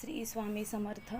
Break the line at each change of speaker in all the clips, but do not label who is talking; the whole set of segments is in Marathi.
श्री स्वामी समर्थ.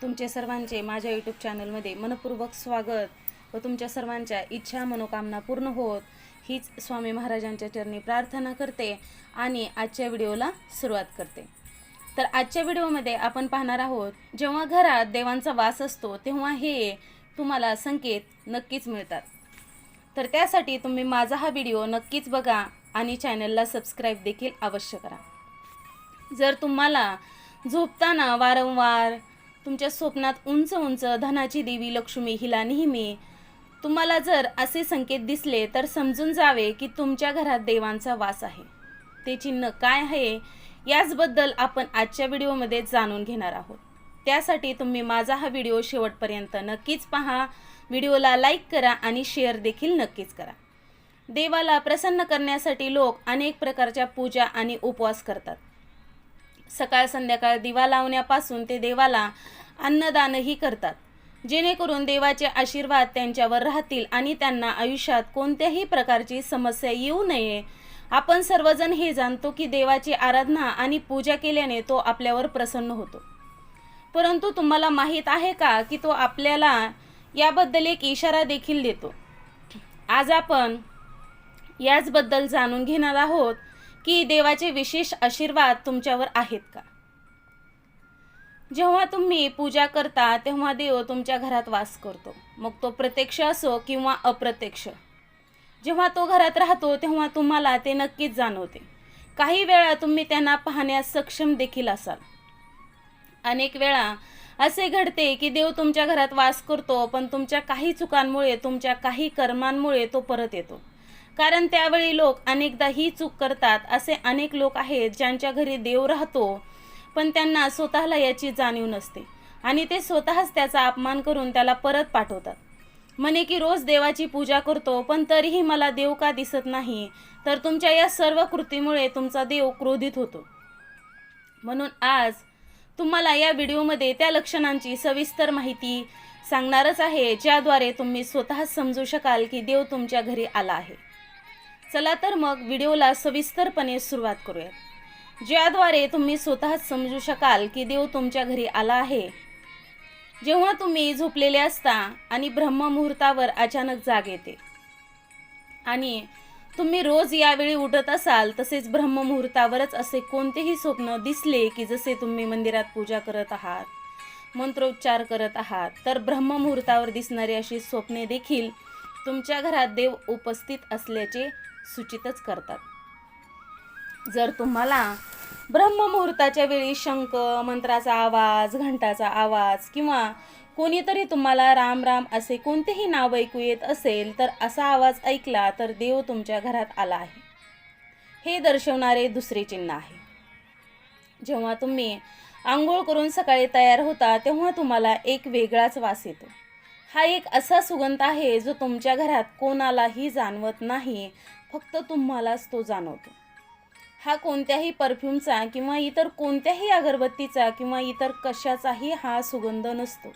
तुमचे सर्वांचे माझ्या यूट्यूब चॅनलमध्ये मनपूर्वक स्वागत व तुमच्या सर्वांच्या इच्छा मनोकामना पूर्ण होत. हीच स्वामी महाराजांच्या चरणी प्रार्थना करते आणि आजच्या व्हिडिओला सुरुवात करते. तर आजच्या व्हिडिओमध्ये आपण पाहणार आहोत जेव्हा घरात देवांचा वास असतो तेव्हा हे तुम्हाला संकेत नक्कीच मिळतात. तर त्यासाठी तुम्ही माझा हा व्हिडिओ नक्कीच बघा आणि चॅनलला सबस्क्राईब देखील अवश्य करा. जर तुम्हाला झोपताना वारंवार तुमच्या स्वप्नात उंच उंच धनाची देवी लक्ष्मी हिला नेहमी. तुम्हाला जर असे संकेत दिसले तर समजून जावे की तुमच्या घरात देवांचा वास आहे. ते चिन्ह काय आहे याचबद्दल आपण आजच्या व्हिडिओमध्ये जाणून घेणार आहोत. त्यासाठी तुम्ही माझा हा व्हिडिओ शेवटपर्यंत नक्कीच पहा. व्हिडिओला लाईक करा आणि शेअर देखील नक्कीच करा. देवाला प्रसन्न करण्यासाठी लोक अनेक प्रकारच्या पूजा आणि उपवास करतात. सकाळ संध्याकाळ दिवा लावण्यापासून ते देवाला अन्नदानही करतात. जेणेकरून देवाचे आशीर्वाद त्यांच्यावर राहतील आणि त्यांना आयुष्यात कोणत्याही प्रकारची समस्या येऊ नये. आपण सर्वजण हे जाणतो की देवाची आराधना आणि पूजा केल्याने तो आपल्यावर प्रसन्न होतो. परंतु तुम्हाला माहीत आहे का की तो आपल्याला याबद्दल एक इशारा देखील देतो. आज आपण याचबद्दल जाणून घेणार आहोत. की देवाचे विशेष आशीर्वाद तुमच्यावर आहेत का? जेव्हा तुम्ही पूजा करता तेव्हा देव तुमच्या घरात वास करतो. मग तो प्रत्यक्ष असो किंवा अप्रत्यक्ष. जेव्हा तो घरात राहतो तेव्हा तुम्हाला ते नक्कीच जाणवते. काही वेळा तुम्ही त्यांना पाहण्यास सक्षम देखील असाल. अनेक वेळा असे घडते की देव तुमच्या घरात वास करतो पण तुमच्या काही चुकांमुळे तुमच्या काही कर्मांमुळे तो परत येतो. कारण त्यावेळी लोक अनेकदा ही चूक करतात असे अनेक लोक आहेत ज्यांच्या घरी देव राहतो पण त्यांना स्वतःला याची जाणीव नसते. आणि ते स्वतःच त्याचा अपमान करून त्याला परत पाठवतात. म्हणे की रोज देवाची पूजा करतो पण तरीही मला देव का दिसत नाही? तर तुमच्या या सर्व कृतीमुळे तुमचा देव क्रोधित होतो. म्हणून आज तुम्हाला या व्हिडिओमध्ये त्या लक्षणांची सविस्तर माहिती सांगणारच आहे ज्याद्वारे तुम्ही स्वतःच समजू शकाल की देव तुमच्या घरी आला आहे. चला तर मग व्हिडिओला सविस्तरपणे सुरुवात करूयात. ज्याद्वारे तुम्ही स्वतःच समजू शकाल की देव तुमच्या घरी आला आहे. जेव्हा तुम्ही झोपलेले असता आणि ब्रह्ममुहूर्तावर अचानक जाग येते. आणि तुम्ही रोज यावेळी उठत असाल तसेच ब्रह्ममुहूर्तावरच असे कोणतेही स्वप्न दिसले की जसे तुम्ही मंदिरात पूजा करत आहात मंत्रोच्चार करत आहात तर ब्रह्ममुहूर्तावर दिसणारी अशी स्वप्ने देखील तुमच्या घरात देव उपस्थित असल्याचे सूचितच करतात. जर तुम्हाला ब्रह्ममुहूर्ताच्या वेळी शंख मंत्राचा आवाज घंटाचा आवाज किंवा कोणीतरी तुम्हाला राम राम असे कोणतेही नाव ऐकू येत असेल तर असा आवाज ऐकला तर देव तुमच्या घरात आला आहे. हे दर्शवणारे दुसरे चिन्ह आहे. जेव्हा तुम्ही आंघोळ करून सकाळी तयार होता तेव्हा तुम्हाला एक वेगळाच वास येतो. हा एक असा सुगंध आहे जो तुमच्या घरात कोणालाही जाणवत नाही. फक्त तुम्हालाच तो जाणवतो. हा कोणत्याही परफ्यूमचा किंवा इतर कोणत्याही अगरबत्तीचा किंवा इतर कशाचाही हा सुगंध नसतो.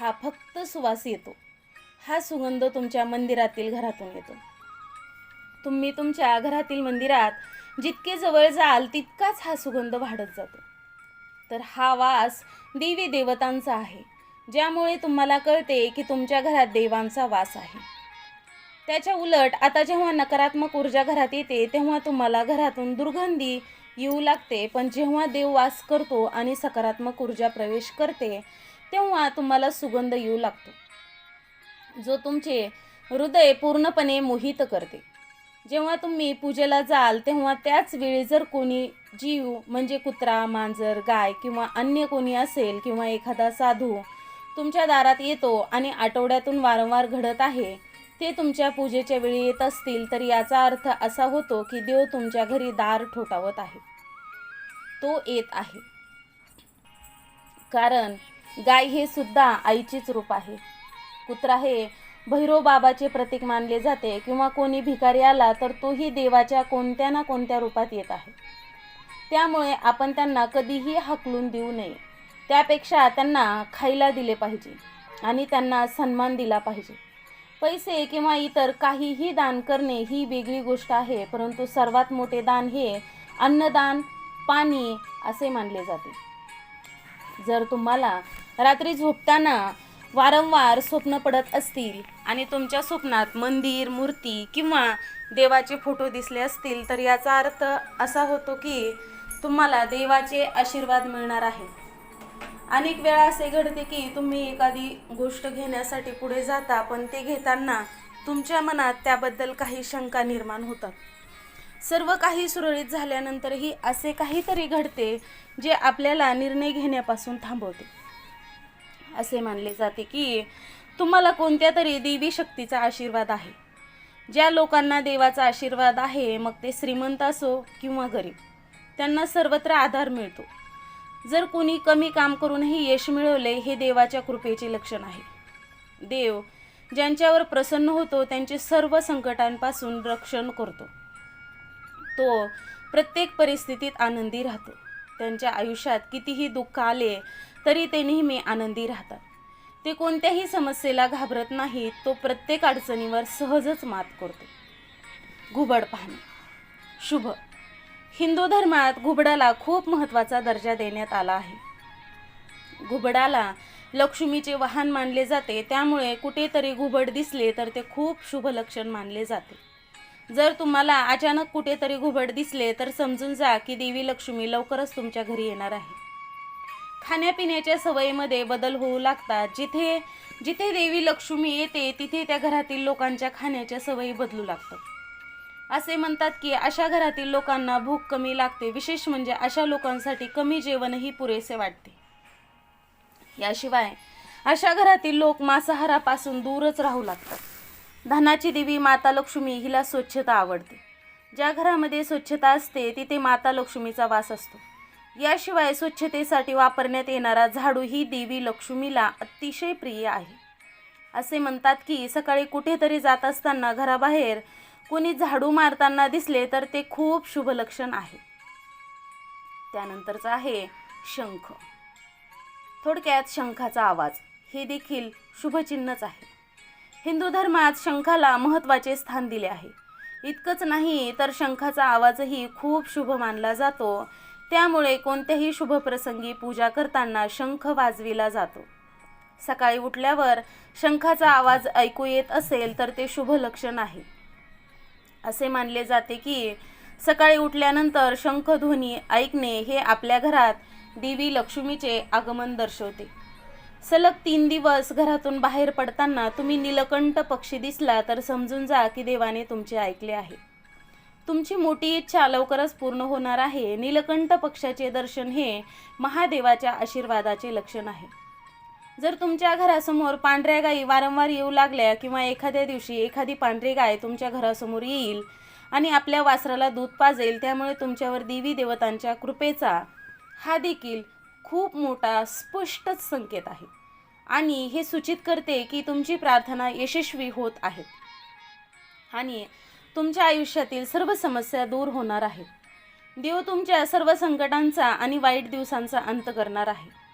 हा फक्त सुवास येतो. हा सुगंध तुमच्या मंदिरातील घरातून येतो. तुम्ही तुमच्या घरातील मंदिरात जितके जवळ जाल तितकाच हा सुगंध वाढत जातो. तर हा वास देवी देवतांचा आहे. ज्यामुळे तुम्हाला कळते की तुमच्या घरात देवांचा वास आहे. त्याच्या उलट आता जेव्हा नकारात्मक ऊर्जा घरात येते तेव्हा तुम्हाला घरातून दुर्गंधी येऊ लागते. पण जेव्हा देव वास करतो आणि सकारात्मक ऊर्जा प्रवेश करते तेव्हा तुम्हाला सुगंध येऊ लागतो जो तुमचे हृदय पूर्णपणे मोहित करते. जेव्हा तुम्ही पूजेला जाल तेव्हा त्याच वेळी जर कोणी जीव म्हणजे कुत्रा मांजर गाय किंवा अन्य कोणी असेल किंवा एखादा साधू तुमच्या दारात येतो आणि आठवड्यातून वारंवार घडत आहे. ते तुमच्या पूजेच्या वेळी येत असतील तर याचा अर्थ असा होतो की देव तुमच्या घरी दार ठोठावत आहे. तो येत आहे. कारण गाय हे सुद्धा आईचीच रूप आहे. कुत्रा हे भैरव बाबाचे प्रतीक मानले जाते किंवा कोणी भिकारी आला तर तोही देवाच्या कोणत्या ना कोणत्या रूपात येत आहे. त्यामुळे आपण त्यांना कधीही हाकलून देऊ नये. त्यापेक्षा त्यांना खायला दिले पाहिजे आणि त्यांना सन्मान दिला पाहिजे. पैसे किंवा इतर काहीही दान करणे ही वेगळी गोष्ट आहे परंतु सर्वात मोठे दान हे अन्नदान पाणी असे मानले जाते. जर तुम्हाला रात्री झोपताना वारंवार स्वप्न पडत असतील आणि तुमच्या स्वप्नात मंदिर मूर्ती किंवा देवाचे फोटो दिसले असतील तर याचा अर्थ असा होतो की तुम्हाला देवाचे आशीर्वाद मिळणार आहे. अनेक वेळा असे घडते की तुम्ही एखादी गोष्ट घेण्यासाठी पुढे जाता पण ते घेताना तुमच्या मनात त्याबद्दल काही शंका निर्माण होतात. सर्व काही सुरळीत झाल्यानंतरही असे काहीतरी घडते जे आपल्याला निर्णय घेण्यापासून थांबवते. असे मानले जाते की तुम्हाला कोणत्या तरी देवी शक्तीचा आशीर्वाद आहे. ज्या लोकांना देवाचा आशीर्वाद आहे मग ते श्रीमंत असो किंवा गरीब त्यांना सर्वत्र आधार मिळतो. जर कोणी कमी काम करूनही यश मिळवले हे देवाच्या कृपेचे लक्षण आहे. देव ज्यांच्यावर प्रसन्न होतो त्यांचे सर्व संकटांपासून रक्षण करतो. तो प्रत्येक परिस्थितीत आनंदी राहतो. त्यांच्या आयुष्यात कितीही दुःख आले तरी ते नेहमी आनंदी राहतात. ते कोणत्याही समस्येला घाबरत नाहीत तो प्रत्येक अडचणीवर सहजच मात करतो. घुबड पाहणे. शुभ. हिंदू धर्मात घुबडाला खूप महत्त्वाचा दर्जा देण्यात आला आहे. घुबडाला लक्ष्मीचे वाहन मानले जाते त्यामुळे कुठेतरी घुबड दिसले तर ते खूप शुभ लक्षण मानले जाते. जर तुम्हाला अचानक कुठेतरी घुबड दिसले तर समजून जा की देवी लक्ष्मी लवकरच तुमच्या घरी येणार आहे. खाण्यापिण्याच्या सवयीमध्ये बदल होऊ लागतात. जिथे जिथे देवी लक्ष्मी येते तिथे त्या घरातील लोकांच्या खाण्याच्या सवयी बदलू लागतात. असे म्हणतात की अशा घरातील लोकांना भूक कमी लागते. विशेष म्हणजे अशा लोकांसाठी कमी जेवणही पुरेसे वाटते. याशिवाय अशा घरातील लोक मांसाहारापासून दूरच राहू लागतात. धनाची देवी माता लक्ष्मी हिला स्वच्छता आवडते. ज्या घरामध्ये स्वच्छता असते तिथे माता लक्ष्मीचा वास असतो. याशिवाय स्वच्छतेसाठी वापरण्यात येणारा झाडू ही देवी लक्ष्मीला अतिशय प्रिय आहे. असे म्हणतात की सकाळी कुठेतरी जात असताना घराबाहेर कोणी झाडू मारताना दिसले तर ते खूप शुभ लक्षण आहे. त्यानंतरचं आहे शंख. थोडक्यात शंखाचा आवाज. हे देखील शुभचिन्हच आहे. हिंदू धर्मात शंखाला महत्त्वाचे स्थान दिले आहे. इतकंच नाही तर शंखाचा आवाजही खूप शुभ मानला जातो. त्यामुळे कोणत्याही शुभ प्रसंगी पूजा करताना शंख वाजविला जातो. सकाळी उठल्यावर शंखाचा आवाज ऐकू येत असेल तर ते शुभ लक्षण आहे. असे मानले जाते की सकाळी उठल्यानंतर शंखध्वनी ऐकणे हे आपल्या घरात देवी लक्ष्मीचे आगमन दर्शवते. सलग तीन दिवस घरातून बाहेर पडताना तुम्ही नीलकंठ पक्षी दिसला तर समजून जा की देवाने तुमचे ऐकले आहे. तुमची मोठी इच्छा लवकरच पूर्ण होणार आहे. नीलकंठ पक्षाचे दर्शन हे महादेवाच्या आशीर्वादाचे लक्षण आहे. जर तुमच्या घरासमोर पांढऱ्या गायी वारंवार येऊ लागल्या किंवा एखाद्या दिवशी एखादी पांढरी गाय तुमच्या घरासमोर येईल आणि आपल्या वासराला दूध पाजेल त्यामुळे तुमच्यावर देवी देवतांच्या कृपेचा हा देखील खूप मोठा स्पष्टच संकेत आहे. आणि हे सूचित करते की तुमची प्रार्थना यशस्वी होत आहे. आणि तुमच्या आयुष्यातील सर्व समस्या दूर होणार आहेत. देव तुमच्या सर्व संकटांचा आणि वाईट दिवसांचा अंत करणार आहे.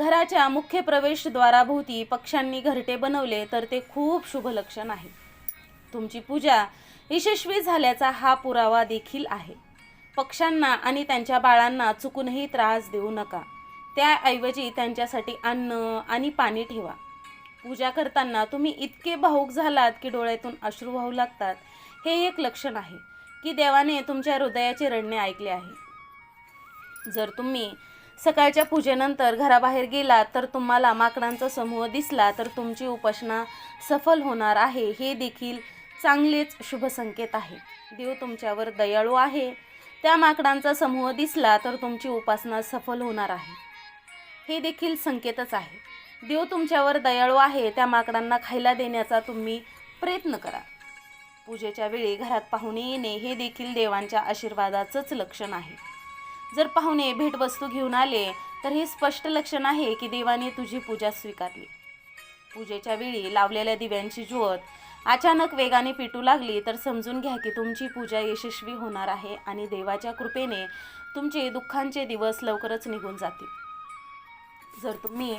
घराच्या मुख्य प्रवेशद्वाराभोवती पक्ष्यांनी घरटे बनवले तर ते खूप शुभ लक्षण आहे. तुमची पूजा यशस्वी झाल्याचा हा पुरावा देखील आहे. पक्ष्यांना आणि त्यांच्या बाळांना चुकूनही त्रास देऊ नका. त्याऐवजी त्यांच्यासाठी अन्न आणि पाणी ठेवा. पूजा करताना तुम्ही इतके भाऊक झालात की डोळ्यातून अश्रू वाहू लागतात. हे एक लक्षण आहे की देवाने तुमच्या हृदयाचे रडणे ऐकले आहे. जर तुम्ही सकाळच्या पूजेनंतर घराबाहेर गेलात तर तुम्हाला माकडांचा समूह दिसला तर तुमची उपासना सफल होणार आहे. हे देखील चांगलेच शुभ संकेत आहे. देव तुमच्यावर दयाळू आहे. त्या माकडांचा समूह दिसला तर तुमची उपासना सफल होणार आहे. हे देखील संकेतच आहे. देव तुमच्यावर दयाळू आहे. त्या माकडांना खायला देण्याचा तुम्ही प्रयत्न करा. पूजेच्या वेळी घरात पाहुणे येणे हे देखील देवांच्या आशीर्वादाचंच लक्षण आहे. जर पाहुणे भेटवस्तू घेऊन आले तर हे स्पष्ट लक्षण आहे की देवाने तुझी पूजा स्वीकारली. पूजेच्या वेळी लावलेल्या दिव्यांची ज्योत अचानक वेगाने पिटू लागली तर समजून घ्या की तुमची पूजा यशस्वी होणार आहे आणि देवाच्या कृपेने तुमचे दुःखांचे दिवस लवकरच निघून जातील. जर तुम्ही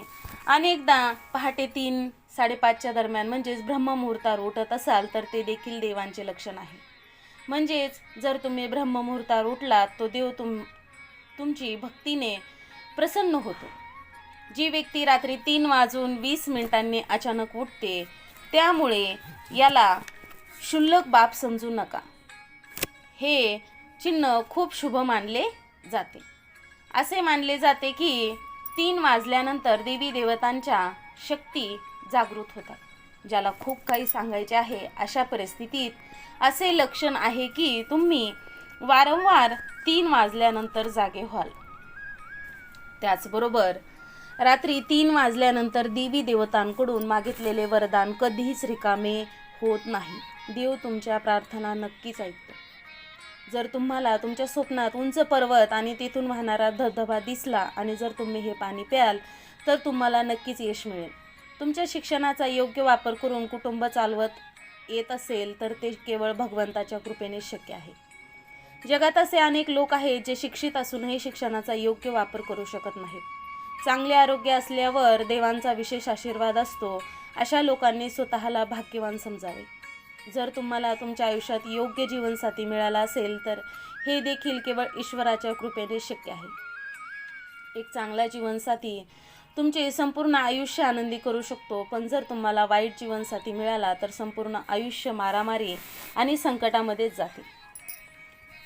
अनेकदा पहाटे तीन साडेपाचच्या दरम्यान म्हणजेच ब्रह्ममुहूर्तावर उठत असाल तर ते देखील देवांचे लक्षण आहे. म्हणजेच जर तुम्ही ब्रह्ममुहूर्तावर उठलात तो देव तुम तुमची भक्तीने प्रसन्न होतो. जी व्यक्ती रात्री तीन वाजून वीस मिनिटांनी अचानक उठते त्यामुळे याला क्षुल्लक बाब समजू नका. हे चिन्ह खूप शुभ मानले जाते. असे मानले जाते की तीन वाजल्यानंतर देवी देवतांच्या शक्ती जागृत होतात ज्याला खूप काही सांगायचे आहे अशा परिस्थितीत असे लक्षण आहे की तुम्ही वारंवार तीन वाजल्यानंतर जागे व्हाल. त्याचबरोबर रात्री तीन वाजल्यानंतर देवी देवतांकडून मागितलेले वरदान कधीच रिकामे होत नाही. देव तुमच्या प्रार्थना नक्कीच ऐकतो. जर तुम्हाला तुमच्या स्वप्नात उंच पर्वत आणि तिथून वाहणारा धबधबा दिसला आणि जर तुम्ही हे पाणी प्याल तर तुम्हाला नक्कीच यश मिळेल. तुमच्या शिक्षणाचा योग्य वापर करून कुटुंब चालवत येत असेल तर ते केवळ भगवंताच्या कृपेने शक्य आहे. जगात असे अनेक लोक आहेत जे शिक्षित असूनही शिक्षणाचा योग्य वापर करू शकत नाहीत. चांगले आरोग्य असल्यावर देवांचा विशेष आशीर्वाद असतो अशा लोकांनी स्वतःला भाग्यवान समजावे. जर तुम्हाला तुमच्या आयुष्यात योग्य जीवनसाथी मिळाला असेल तर हे देखील केवळ ईश्वराच्या कृपेने शक्य आहे. एक चांगला जीवनसाथी तुमचे संपूर्ण आयुष्य आनंदी करू शकतो पण जर तुम्हाला वाईट जीवनसाथी मिळाला तर संपूर्ण आयुष्य मारामारी आणि संकटामध्येच जाते.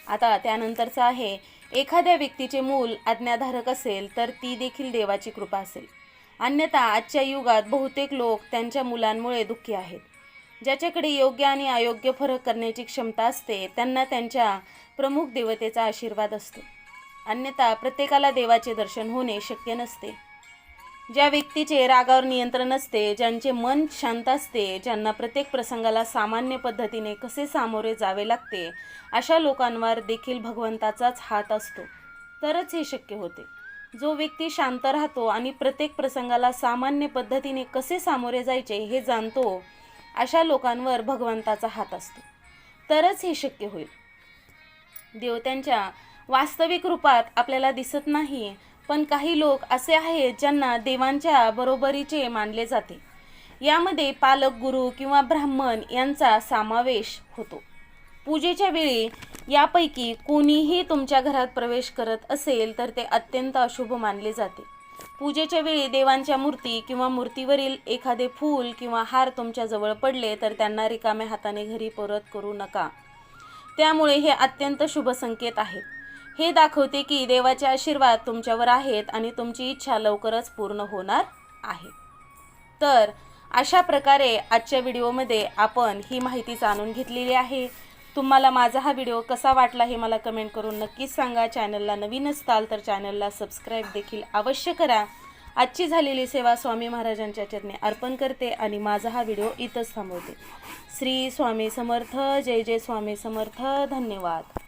आता त्यानंतरचं आहे एखाद्या व्यक्तीचे मूल आज्ञाधारक असेल तर ती देखील देवाची कृपा असेल. अन्यथा आजच्या युगात बहुतेक लोक त्यांच्या मुलांमुळे दुःखी आहेत. ज्याच्याकडे योग्य आणि अयोग्य फरक करण्याची क्षमता असते त्यांना त्यांच्या प्रमुख देवतेचा आशीर्वाद असतो. अन्यथा प्रत्येकाला देवाचे दर्शन होणे शक्य नसते. ज्या व्यक्तीचे रागावर नियंत्रण असते ज्यांचे मन शांत असते ज्यांना प्रत्येक प्रसंगाला सामान्य पद्धतीने कसे सामोरे जावे लागते अशा लोकांवर देखील भगवंताचाच हात असतो. तरच हे शक्य होते. जो व्यक्ती शांत राहतो आणि प्रत्येक प्रसंगाला सामान्य पद्धतीने कसे सामोरे जायचे हे जाणतो अशा लोकांवर भगवंताचा हात असतो. तरच हे शक्य होईल. देवत्यांच्या वास्तविक रूपात आपल्याला दिसत नाही पण काही लोक असे आहेत ज्यांना देवांच्या बरोबरीचे मानले जाते. यामध्ये पालक गुरु किंवा ब्राह्मण यांचा समावेश होतो. पूजेच्या वेळी यापैकी कोणीही तुमच्या घरात प्रवेश करत असेल तर ते अत्यंत अशुभ मानले जाते. पूजेच्या वेळी देवांच्या मूर्ती किंवा मूर्तीवरील एखादे फूल किंवा हार तुमच्या जवळ पडले तर त्यांना रिकाम्या हाताने घरी परत करू नका. त्यामुळे हे अत्यंत शुभ संकेत आहेत हे दाखवते की देवाचे आशीर्वाद तुमच्यावर आहेत आणि तुमची इच्छा लवकरच पूर्ण होणार आहे. तर अशा प्रकारे आजच्या व्हिडिओमध्ये आपण ही माहिती जाणून घेतलेली आहे. तुम्हाला माझा हा व्हिडिओ कसा वाटला हे मला कमेंट करून नक्कीच सांगा. चॅनलला नवीन असताल तर चॅनलला सबस्क्राईब देखील अवश्य करा. आजची झालेली सेवा स्वामी महाराजांच्या चरणी अर्पण करते आणि माझा हा व्हिडिओ इथंच थांबवते. श्री स्वामी समर्थ जय जय स्वामी समर्थ धन्यवाद.